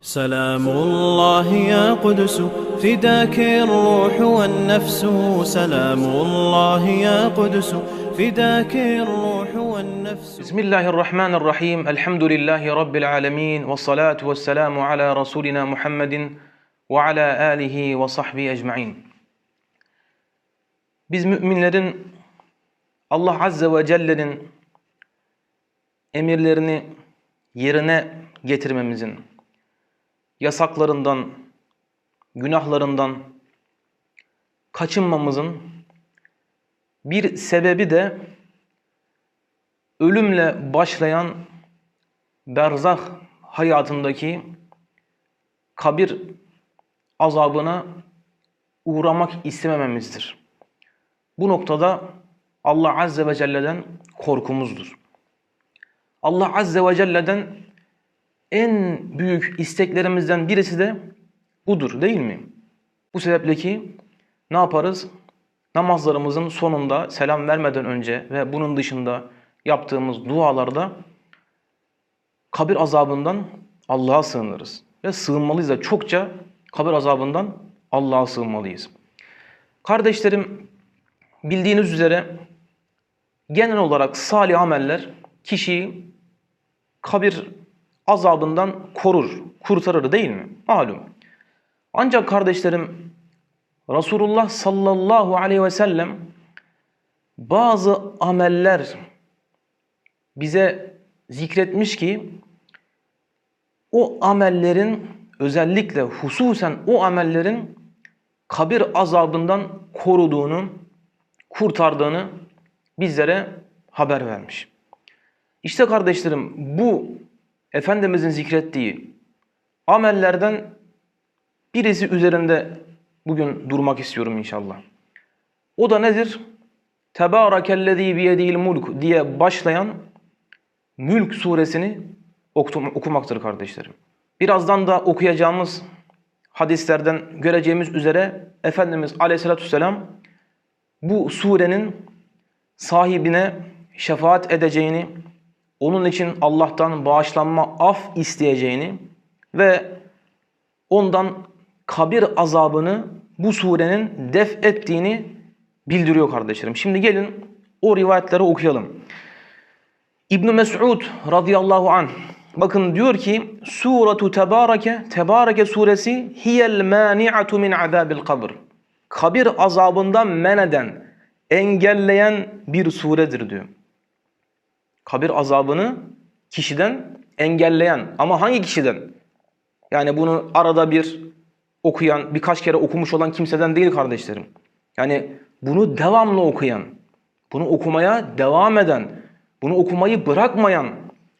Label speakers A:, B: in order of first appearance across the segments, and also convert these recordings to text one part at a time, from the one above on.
A: سلام الله يا قدس فداك الروح والنفس سلام الله يا قدس فداك الروح والنفس
B: بسم الله الرحمن الرحيم الحمد لله رب العالمين والصلاة والسلام على رسولنا محمد وعلى آله وصحبه ecmaîn. Biz müminlerin Allah Azze ve Celle'nin emirlerini yerine getirmemizin, yasaklarından, günahlarından kaçınmamızın bir sebebi de ölümle başlayan berzah hayatındaki kabir azabına uğramak istemememizdir. Bu noktada Allah Azze ve Celle'den korkumuzdur. Allah Azze ve Celle'den en büyük isteklerimizden birisi de budur değil mi? Bu sebeple ki ne yaparız? Namazlarımızın sonunda selam vermeden önce ve bunun dışında yaptığımız dualarda kabir azabından Allah'a sığınırız. Ve sığınmalıyız da çokça kabir azabından Allah'a sığınmalıyız. Kardeşlerim bildiğiniz üzere genel olarak salih ameller kişiyi kabir azabından korur, kurtarır değil mi? Malum. Ancak kardeşlerim Resulullah sallallahu aleyhi ve sellem bazı ameller bize zikretmiş ki o amellerin özellikle hususen o amellerin kabir azabından koruduğunu, kurtardığını bizlere haber vermiş. İşte kardeşlerim bu Efendimizin zikrettiği amellerden birisi üzerinde bugün durmak istiyorum inşallah. O da nedir? Tebârakellezî biyedîl mulk diye başlayan Mülk suresini okum- okumaktır kardeşlerim. Birazdan da okuyacağımız hadislerden göreceğimiz üzere Efendimiz Aleyhisselatü Vesselam bu surenin sahibine şefaat edeceğini, onun için Allah'tan bağışlanma, af isteyeceğini ve ondan kabir azabını bu surenin def ettiğini bildiriyor kardeşlerim. Şimdi gelin o rivayetleri okuyalım. İbn Mes'ud radıyallahu an bakın diyor ki Suratu Tebareke Tebareke suresi hiyel mani'atu min azabil kabr. Kabir azabından men eden, engelleyen bir suredir diyor. Kabir azabını kişiden engelleyen ama hangi kişiden? Yani bunu arada bir okuyan, birkaç kere okumuş olan kimseden değil kardeşlerim. Yani bunu devamlı okuyan, bunu okumaya devam eden, bunu okumayı bırakmayan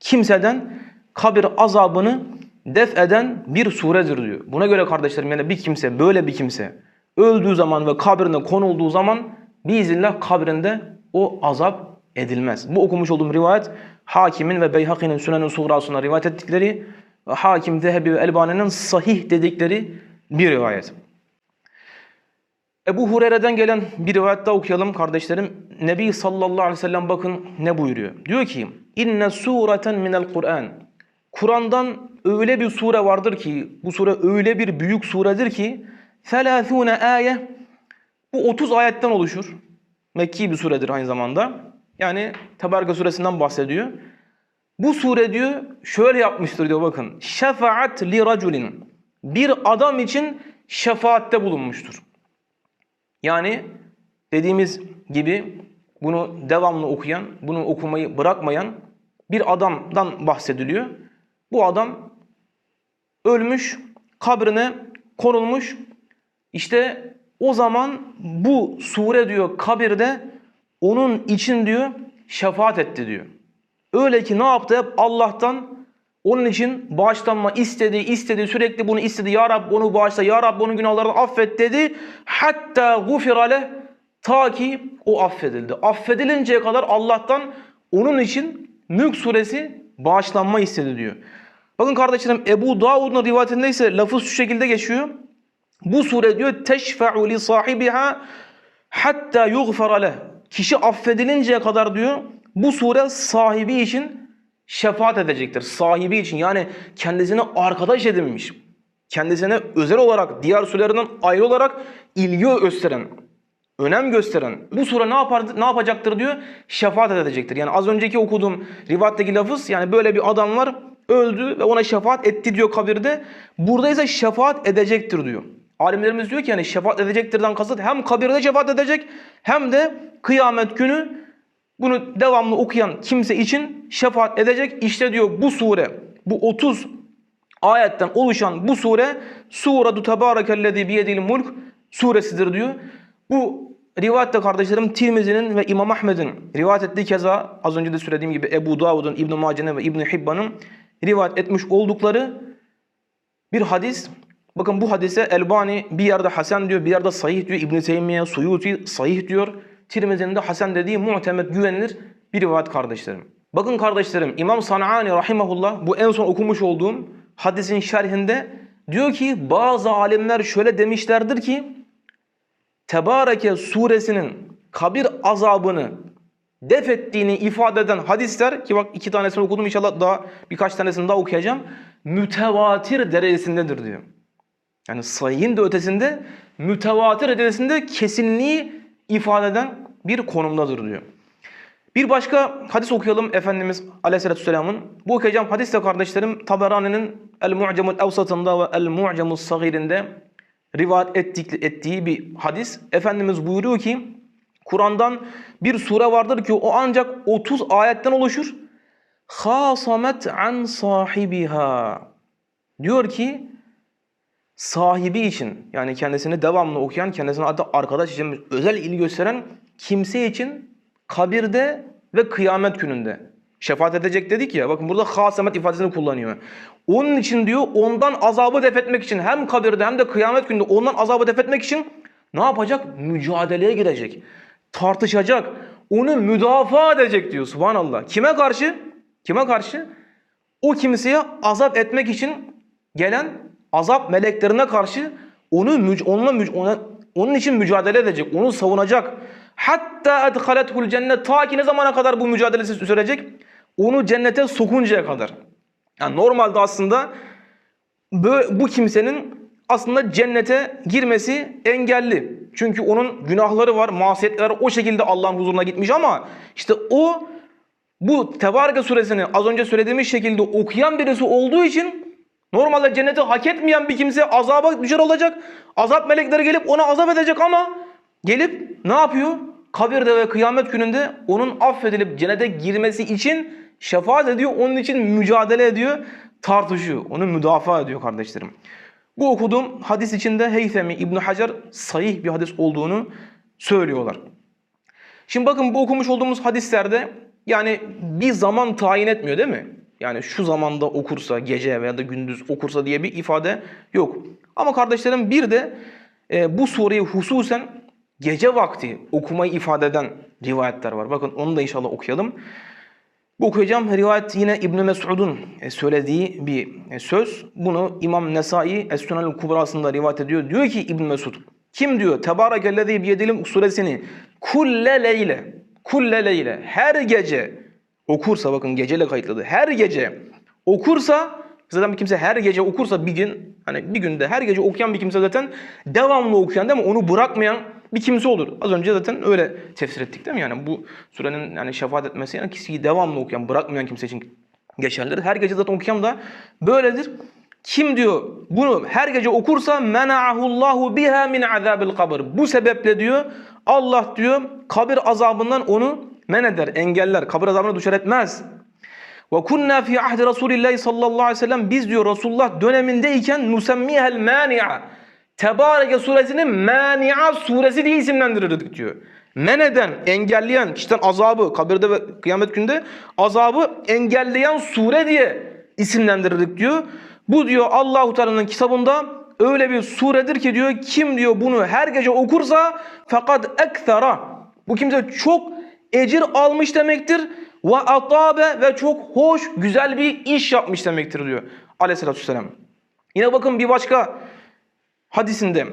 B: kimseden kabir azabını def eden bir suredir diyor. Buna göre kardeşlerim yani bir kimse, böyle bir kimse öldüğü zaman ve kabrine konulduğu zaman biiznillah kabrinde o azap edilmez. Bu okumuş olduğum rivayet Hakim'in ve Beyhaki'nin Sünen-i Suğrası'nda rivayet ettikleri ve Hakim, Zehebi ve Elbani'nin sahih dedikleri bir rivayet. Ebu Hureyre'den gelen bir rivayet daha okuyalım kardeşlerim. Nebi sallallahu aleyhi ve sellem bakın ne buyuruyor. Diyor ki inne sureten minel Kur'an. Kur'an'dan öyle bir sure vardır ki bu sure öyle bir büyük suredir ki 30 ayet bu 30 ayetten oluşur. Mekki bir suredir aynı zamanda. Yani Tebareke suresinden bahsediyor. Bu sure diyor şöyle yapmıştır diyor bakın. Şefaat li raculin. Bir adam için şefaatte bulunmuştur. Yani dediğimiz gibi bunu devamlı okuyan, bunu okumayı bırakmayan bir adamdan bahsediliyor. Bu adam ölmüş, kabrine konulmuş. İşte o zaman bu sure diyor kabirde onun için diyor şefaat etti diyor. Öyle ki ne yaptı? Hep Allah'tan onun için bağışlanma istedi, istedi, sürekli bunu istedi. Ya Rab onu bağışla, Ya Rab onun günahlarını affet dedi. Hatta gufirale ta ki o affedildi. Affedilinceye kadar Allah'tan onun için Mülk suresi bağışlanma istedi diyor. Bakın kardeşlerim Ebu Davud'un rivayetinde ise lafız şu şekilde geçiyor. Bu sure diyor teşfe'u li sahibiha hatta yughfara leh. Kişi affedilinceye kadar diyor bu sure sahibi için şefaat edecektir. Sahibi için yani kendisine arkadaş edinmiş. Kendisine özel olarak diğer sürelerinden ayrı olarak ilgi gösteren, önem gösteren bu sure ne yapar ne yapacaktır diyor? Şefaat edecektir. Yani az önceki okuduğum rivayetteki lafız yani böyle bir adam var öldü ve ona şefaat etti diyor kabirde. Burada ise şefaat edecektir diyor. Alimlerimiz diyor ki yani şefaat edecektirden kasıt hem kabirde şefaat edecek hem de kıyamet günü bunu devamlı okuyan kimse için şefaat edecek. İşte diyor bu sure, bu 30 ayetten oluşan bu sure Suratu Tebarekellezi biyedil mulk suresidir diyor. Bu rivayette kardeşlerim Tirmizi'nin ve İmam Ahmed'in rivayet ettiği keza az önce de söylediğim gibi Ebu Davud'un, İbn Mace'nin ve İbn Hibban'ın rivayet etmiş oldukları bir hadis. Bakın bu hadise Elbani bir yerde Hasan diyor, bir yerde sahih diyor. İbn Teymiye, Suyuti sahih diyor. Tirmizi'nin de Hasan dediği muhtemet güvenilir bir rivayet kardeşlerim. Bakın kardeşlerim İmam Sanani rahimahullah bu en son okumuş olduğum hadisin şerhinde diyor ki bazı alimler şöyle demişlerdir ki Tebareke suresinin kabir azabını def ettiğini ifade eden hadisler ki bak iki tanesini okudum inşallah daha birkaç tanesini daha okuyacağım. Mütevatir derecesindedir diyor. Yani sayın da ötesinde mütevatir derecesinde kesinliği ifade eden bir konumdadır diyor. Bir başka hadis okuyalım Efendimiz Aleyhisselatü Vesselam'ın. Bu okuyacağım hadis de kardeşlerim Taberani'nin El-Mu'camul Evsat'ında ve El-Mu'camul Sagir'inde rivayet ettik, ettiği bir hadis. Efendimiz buyuruyor ki Kur'an'dan bir sure vardır ki o ancak 30 ayetten oluşur. Hasamet an sahibiha. Diyor ki sahibi için yani kendisini devamlı okuyan, kendisine hatta arkadaş için özel ilgi gösteren kimse için kabirde ve kıyamet gününde şefaat edecek dedik ya. Bakın burada hasamet ifadesini kullanıyor. Onun için diyor ondan azabı def etmek için hem kabirde hem de kıyamet gününde ondan azabı def etmek için ne yapacak? Mücadeleye girecek. Tartışacak. Onu müdafaa edecek diyor. Subhanallah. Kime karşı? Kime karşı? O kimseye azap etmek için gelen azap meleklerine karşı onu onunla onun için mücadele edecek, onu savunacak. Hatta edhalethul cennet ta ki ne zamana kadar bu mücadelesi sürecek? Onu cennete sokuncaya kadar. Yani normalde aslında bu kimsenin aslında cennete girmesi engelli. Çünkü onun günahları var, masiyetleri o şekilde Allah'ın huzuruna gitmiş ama işte o bu Tebareke suresini az önce söylediğimiz şekilde okuyan birisi olduğu için normalde cenneti hak etmeyen bir kimse azaba düşer olacak. Azap melekleri gelip ona azap edecek ama gelip ne yapıyor? Kabirde ve kıyamet gününde onun affedilip cennete girmesi için şefaat ediyor. Onun için mücadele ediyor, tartışıyor. Onu müdafaa ediyor kardeşlerim. Bu okuduğum hadis içinde Heythemi İbn Hacer sahih bir hadis olduğunu söylüyorlar. Şimdi bakın bu okumuş olduğumuz hadislerde yani bir zaman tayin etmiyor değil mi? Yani şu zamanda okursa gece veya da gündüz okursa diye bir ifade yok. Ama kardeşlerim bir de e, bu sureyi hususen gece vakti okumayı ifade eden rivayetler var. Bakın onu da inşallah okuyalım. Bu okuyacağım rivayet yine İbn Mesud'un e, söylediği bir e, söz. Bunu İmam Nesai Es-Sunanul Kubrası'nda rivayet ediyor. Diyor ki İbn Mesud kim diyor? Tebarekellezî biyedilim suresini kulle leyle kulle leyle her gece okursa bakın geceyle kayıtladı. Her gece okursa zaten bir kimse her gece okursa bir gün hani bir günde her gece okuyan bir kimse zaten devamlı okuyan değil mi? Onu bırakmayan bir kimse olur. Az önce zaten öyle tefsir ettik değil mi? Yani bu surenin yani şefaat etmesi yani kişiyi devamlı okuyan, bırakmayan kimse için geçerlidir. Her gece zaten okuyan da böyledir. Kim diyor bunu her gece okursa mena'ahullahu biha min azabil kabr. Bu sebeple diyor Allah diyor kabir azabından onu men eder, engeller. Kabir azabına düşer etmez. Ve kunna fi ahdi Resulillahi sallallahu aleyhi ve sellem biz diyor Resulullah dönemindeyken nusemmihel mani'a. Tebareke suresini mani'a suresi diye isimlendirirdik diyor. Men eden, engelleyen, kişiden azabı, kabirde ve kıyamet günde azabı engelleyen sure diye isimlendirirdik diyor. Bu diyor Allahu Teala'nın kitabında öyle bir suredir ki diyor kim diyor bunu her gece okursa fakat ekthara. Bu kimse çok ecir almış demektir. Ve atabe ve çok hoş, güzel bir iş yapmış demektir diyor aleyhissalatü vesselam. Yine bakın bir başka hadisinde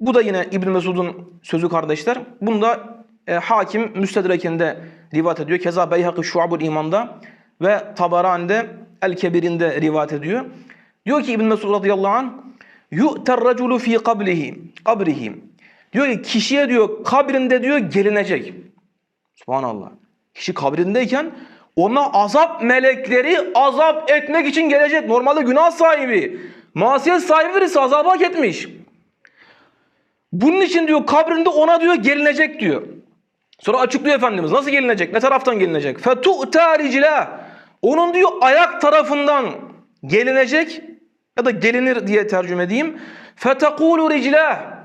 B: bu da yine İbn Mesud'un sözü kardeşler. Bunu da e, hakim müstedrekinde rivayet ediyor. Keza Beyhakı Şuabul İman'da ve Tabarani'de El-Kebir'inde rivayet ediyor. Diyor ki İbn Mesud radıyallahu anh yu'ter raculu fi kabrihi kabrihi diyor ki kişiye diyor kabrinde diyor gelinecek. Subhanallah. Kişi kabrindeyken ona azap melekleri azap etmek için gelecek. Normalde günah sahibi, masiyet sahibi birisi azaba hak etmiş. Bunun için diyor kabrinde ona diyor gelinecek diyor. Sonra açıklıyor Efendimiz nasıl gelinecek? Ne taraftan gelinecek? Fetu'ta ricla. Onun diyor ayak tarafından gelinecek ya da gelinir diye tercüme edeyim. Fetekulu ricla.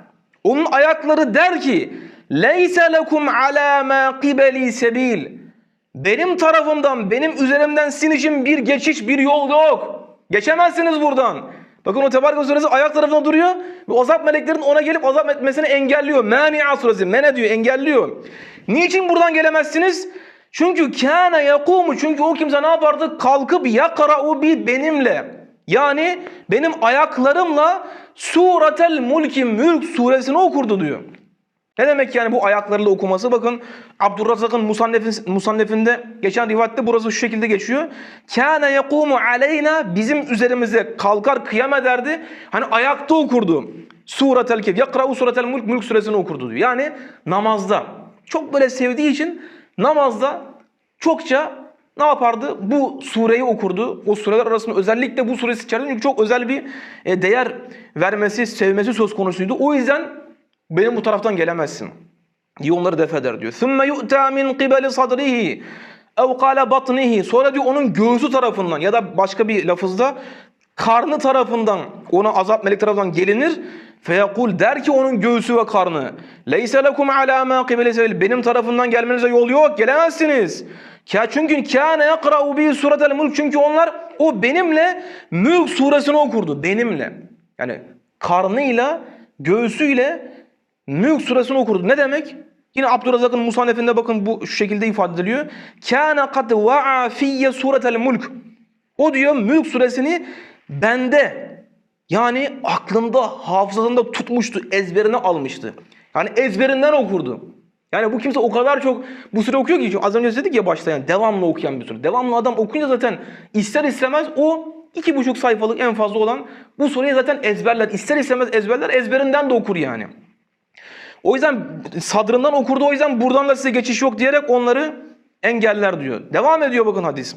B: Onun ayakları der ki Leyse lekum ala ma qibeli sebil. Benim tarafımdan, benim üzerimden sizin için bir geçiş, bir yol yok. Geçemezsiniz buradan. Bakın o Tebarek suresi ayak tarafında duruyor ve azap meleklerin ona gelip azap etmesini engelliyor. Mani'a suresi, mene diyor, engelliyor. Niçin buradan gelemezsiniz? Çünkü kâne yakumu. Çünkü o kimse ne yapardı? Kalkıp yakra'u bi benimle. Yani benim ayaklarımla suretel mulki mülk suresini okurdu diyor. Ne demek yani bu ayaklarıyla okuması? Bakın Abdurrazak'ın Musannef'in- Musannef'inde geçen rivayette burası şu şekilde geçiyor. Kâne yekûmu aleyna bizim üzerimize kalkar kıyam ederdi. Hani ayakta okurdu. Suretel Kehf. Yakra'u suretel mulk mülk suresini okurdu diyor. Yani namazda. Çok böyle sevdiği için namazda çokça ne yapardı? Bu sureyi okurdu. O sureler arasında özellikle bu suresi içerisinde çünkü çok özel bir e, değer vermesi, sevmesi söz konusuydu. O yüzden benim bu taraftan gelemezsin. diye onları def eder diyor. ثُمَّ يُؤْتَى مِنْ قِبَلِ صَدْرِهِ اَوْ قَالَ بَطْنِهِ Sonra diyor onun göğsü tarafından ya da başka bir lafızda karnı tarafından ona azap melek tarafından gelinir. Feyakul der ki onun göğsü ve karnı. Leyse lekum ala ma qibele sebil. Benim tarafından gelmenize yol yok. Gelemezsiniz. Ka çünkü kâne yakra'u bi suretel mulk. Çünkü onlar o benimle Mülk suresini okurdu. Benimle. Yani karnıyla, göğsüyle Mülk suresini okurdu. Ne demek? Yine Abdurrazak'ın Musannef'inde bakın bu şu şekilde ifade ediliyor. Kâne kad va'a fiyye suretel mulk. O diyor Mülk suresini bende yani aklında, hafızasında tutmuştu, ezberine almıştı. Yani ezberinden okurdu. Yani bu kimse o kadar çok bu sure okuyor ki az önce dedik ya başta yani devamlı okuyan bir sure. Devamlı adam okuyunca zaten ister istemez o iki buçuk sayfalık en fazla olan bu sureyi zaten ezberler. İster istemez ezberler, ezberinden de okur yani. O yüzden sadrından okurdu o yüzden buradan da size geçiş yok diyerek onları engeller diyor. Devam ediyor bakın hadis.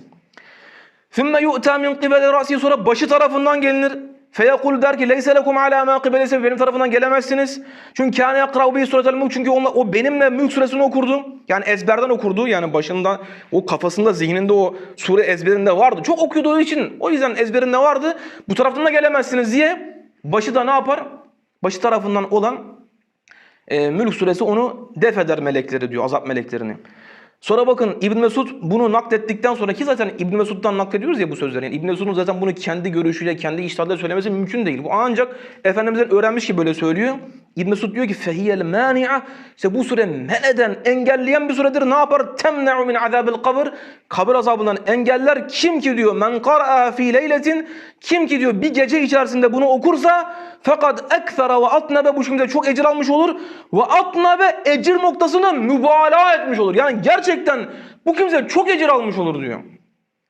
B: ثُمَّ يُؤْتَى مِنْ قِبَلِ رَأْسِهِ Sonra başı tarafından gelinir. Feyekul der ki leyse lekum ala ma qibelese benim tarafından gelemezsiniz. Çünkü kâne yakra'u bi suretel mulk çünkü onlar, o benimle mülk suresini okurdu. Yani ezberden okurdu. Yani başında o kafasında zihninde o sure ezberinde vardı. Çok okuduğu için o yüzden ezberinde vardı. Bu taraftan da gelemezsiniz diye başı da ne yapar? Başı tarafından olan Mülk suresi onu def eder melekleri diyor azap meleklerini. Sonra bakın İbn Mesud bunu naklettikten sonra ki zaten İbn Mesud'dan naklediyoruz ya bu sözleri. Yani İbn Mesud'un zaten bunu kendi görüşüyle, kendi iştahıyla söylemesi mümkün değil. Bu ancak Efendimiz'den öğrenmiş ki böyle söylüyor. İbn Mesud diyor ki fehiyel mani'a işte bu sure men eden, engelleyen bir suredir. Ne yapar? Temne'u min azabil kabr. Kabir azabından engeller. Kim ki diyor men qar'a fi leyletin kim ki diyor bir gece içerisinde bunu okursa fakat ekfera ve atnabe bu şekilde çok ecir almış olur. Ve atnabe ecir noktasına mübalağa etmiş olur. Yani gerçekten bu kimse çok ecir almış olur diyor.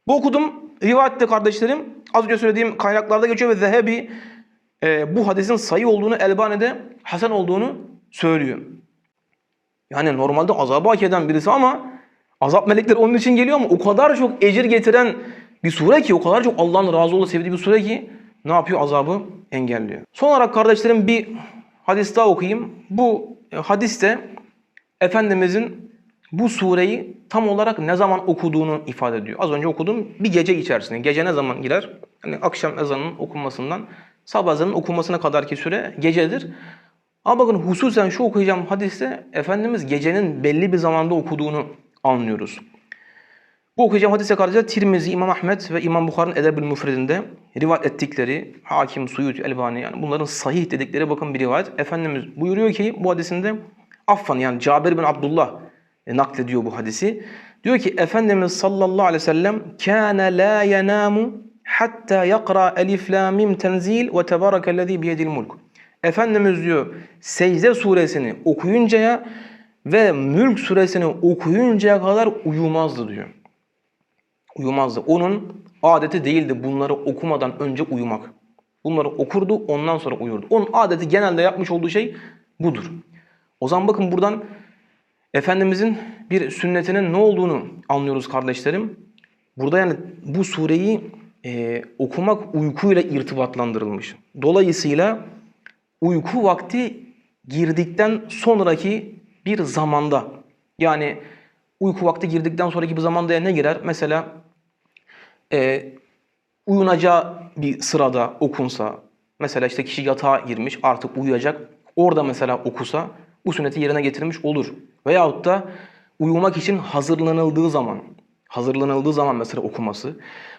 B: Bu okudum rivayette kardeşlerim. Az önce söylediğim kaynaklarda geçiyor ve Zehebi e, bu hadisin sayı olduğunu, Elbane'de hasen olduğunu söylüyor. Yani normalde azabı hak eden birisi ama azap melekleri onun için geliyor ama o kadar çok ecir getiren bir sure ki, o kadar çok Allah'ın razı olduğu sevdiği bir sure ki ne yapıyor? Azabı engelliyor. Son olarak kardeşlerim bir hadis daha okuyayım. Bu e, hadiste Efendimizin bu sureyi tam olarak ne zaman okuduğunu ifade ediyor. Az önce okudum bir gece içerisinde. Gece ne zaman girer? Yani akşam ezanının okunmasından sabah ezanının okunmasına kadar ki süre gecedir. Ama bakın hususen şu okuyacağım hadiste Efendimiz gecenin belli bir zamanda okuduğunu anlıyoruz. Bu okuyacağım hadise kardeşler Tirmizi, İmam Ahmet ve İmam Bukhari'nin Edeb-ül Müfredinde rivayet ettikleri Hakim, Suyut, Elbani yani bunların sahih dedikleri bakın bir rivayet. Efendimiz buyuruyor ki bu hadisinde affan yani Cabir bin Abdullah e, naklediyor bu hadisi. Diyor ki Efendimiz sallallahu aleyhi ve sellem kâne la yenâmu hatta yakra elif la mim tenzil ve tebarekellezî biyedil mulk. Efendimiz diyor secde suresini okuyuncaya ve mülk suresini okuyuncaya kadar uyumazdı diyor. Uyumazdı. Onun adeti değildi bunları okumadan önce uyumak. Bunları okurdu ondan sonra uyurdu. Onun adeti genelde yapmış olduğu şey budur. O zaman bakın buradan Efendimizin bir sünnetinin ne olduğunu anlıyoruz kardeşlerim. Burada yani bu sureyi e, okumak uykuyla irtibatlandırılmış. Dolayısıyla uyku vakti girdikten sonraki bir zamanda yani uyku vakti girdikten sonraki bir zamanda ne girer? Mesela e, uyunacağı bir sırada okunsa, mesela işte kişi yatağa girmiş artık uyuyacak, orada mesela okusa bu sünneti yerine getirmiş olur. Veyahut da uyumak için hazırlanıldığı zaman, hazırlanıldığı zaman mesela okuması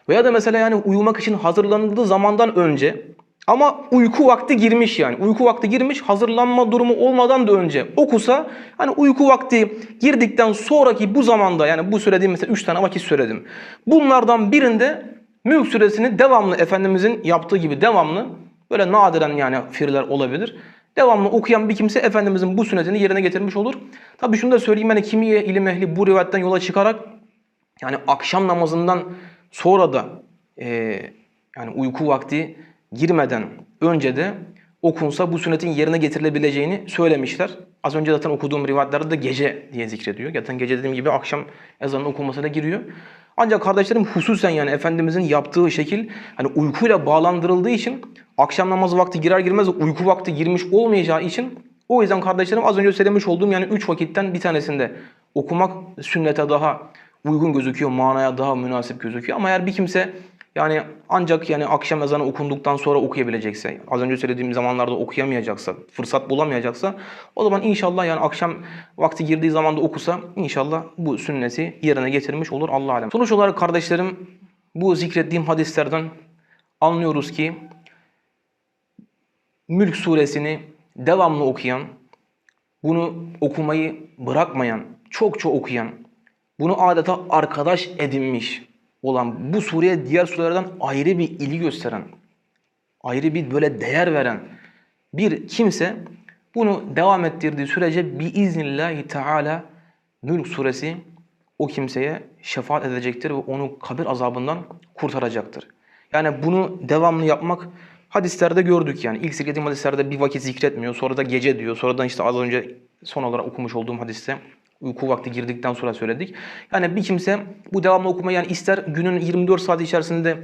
B: veya da mesela yani uyumak için hazırlanıldığı zamandan önce ama uyku vakti girmiş yani. Uyku vakti girmiş hazırlanma durumu olmadan da önce okusa hani uyku vakti girdikten sonraki bu zamanda yani bu söylediğim mesela 3 tane vakit söyledim. Bunlardan birinde Mülk suresini devamlı Efendimizin yaptığı gibi devamlı böyle nadiren yani fiirler olabilir. Devamlı okuyan bir kimse Efendimizin bu sünnetini yerine getirmiş olur. Tabi şunu da söyleyeyim hani kimi ilim ehli bu rivayetten yola çıkarak yani akşam namazından sonra da e, yani uyku vakti girmeden önce de okunsa bu sünnetin yerine getirilebileceğini söylemişler. Az önce zaten okuduğum rivayetlerde de gece diye zikrediyor. Zaten gece dediğim gibi akşam ezanın okunmasına giriyor. Ancak kardeşlerim hususen yani Efendimizin yaptığı şekil hani uykuyla bağlandırıldığı için akşam namazı vakti girer girmez uyku vakti girmiş olmayacağı için o yüzden kardeşlerim az önce söylemiş olduğum yani üç vakitten bir tanesinde okumak sünnete daha uygun gözüküyor, manaya daha münasip gözüküyor. Ama eğer bir kimse yani ancak yani akşam ezanı okunduktan sonra okuyabilecekse, az önce söylediğim zamanlarda okuyamayacaksa, fırsat bulamayacaksa o zaman inşallah yani akşam vakti girdiği zaman da okusa inşallah bu sünneti yerine getirmiş olur Allah alem. Sonuç olarak kardeşlerim bu zikrettiğim hadislerden anlıyoruz ki Mülk suresini devamlı okuyan, bunu okumayı bırakmayan, çokça okuyan, bunu adeta arkadaş edinmiş olan bu sureye diğer surelerden ayrı bir ilgi gösteren, ayrı bir böyle değer veren bir kimse bunu devam ettirdiği sürece biiznillahi teala Mülk suresi o kimseye şefaat edecektir ve onu kabir azabından kurtaracaktır. Yani bunu devamlı yapmak hadislerde gördük yani. İlk zikrediğim hadislerde bir vakit zikretmiyor. Sonra da gece diyor. Sonradan işte az önce son olarak okumuş olduğum hadiste uyku vakti girdikten sonra söyledik. Yani bir kimse bu devamlı okumayı yani ister günün 24 saat içerisinde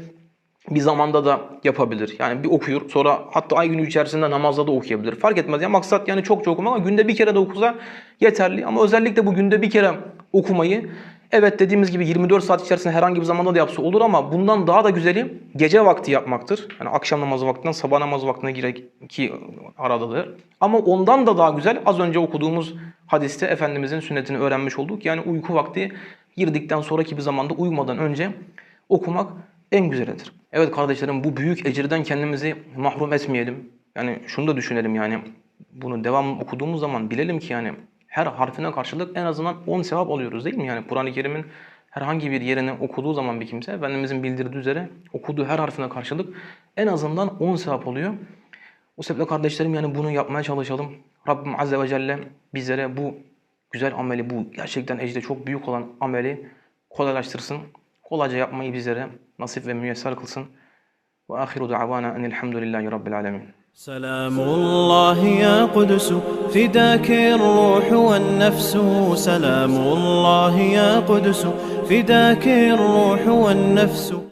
B: bir zamanda da yapabilir. Yani bir okuyor sonra hatta ay günü içerisinde namazda da okuyabilir. Fark etmez. Ya maksat yani çok çok okuma ama günde bir kere de okusa yeterli. Ama özellikle bu günde bir kere okumayı evet dediğimiz gibi 24 saat içerisinde herhangi bir zamanda da yapsa olur ama bundan daha da güzeli gece vakti yapmaktır. Yani akşam namazı vaktinden sabah namazı vaktine girek ki aradadır. Ama ondan da daha güzel az önce okuduğumuz hadiste Efendimizin sünnetini öğrenmiş olduk. Yani uyku vakti girdikten sonraki bir zamanda uyumadan önce okumak en güzelidir. Evet kardeşlerim bu büyük ecirden kendimizi mahrum etmeyelim. Yani şunu da düşünelim yani bunu devam okuduğumuz zaman bilelim ki yani her harfine karşılık en azından 10 sevap alıyoruz değil mi? Yani Kur'an-ı Kerim'in herhangi bir yerini okuduğu zaman bir kimse Efendimizin bildirdiği üzere okuduğu her harfine karşılık en azından 10 sevap oluyor. O sebeple kardeşlerim yani bunu yapmaya çalışalım. Rabbim Azze ve Celle bizlere bu güzel ameli, bu gerçekten ecde çok büyük olan ameli kolaylaştırsın. Kolayca yapmayı bizlere nasip ve müyesser kılsın. Ve ahiru da'vana enilhamdülillahi rabbil alemin.
A: سلام الله يا قدس فداك الروح والنفس سلام الله يا قدس فداك الروح والنفس.